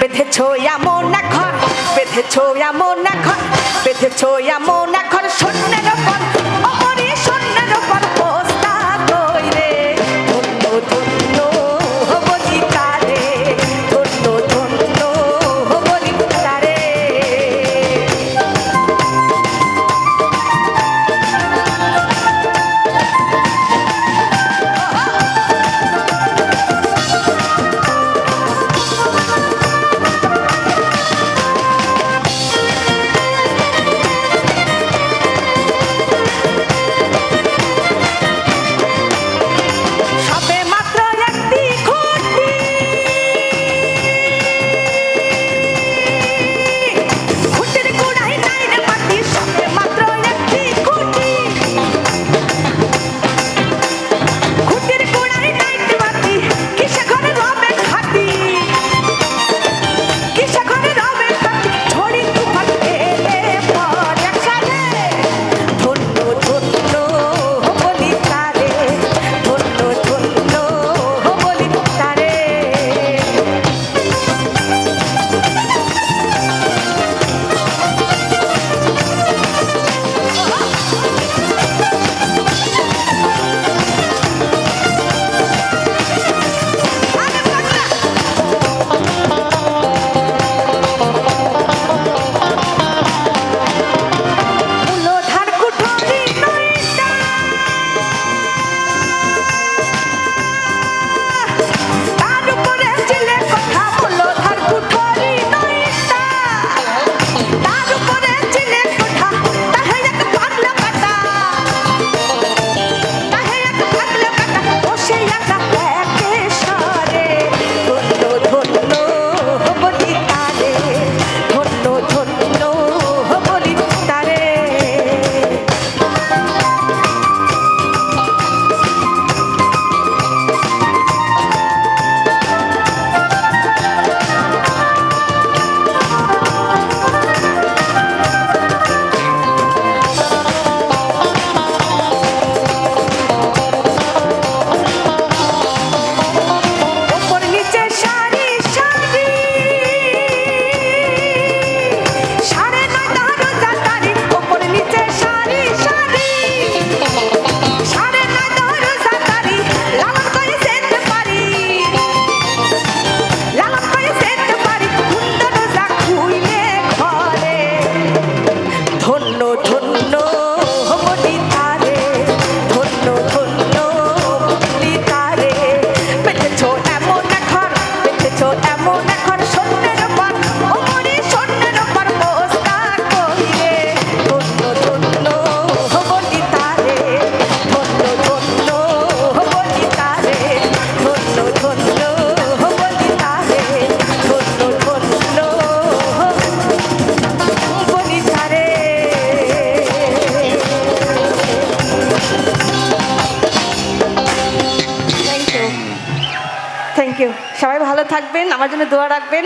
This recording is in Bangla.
বেঁধেছ এমন না ঘর বেঁধেছ এমন না ঘর বেঁধেছ এমন না ঘর শূন্যের ঘর ইউ। সবাই ভালো থাকবেন আমার জন্য দোয়া রাখবেন।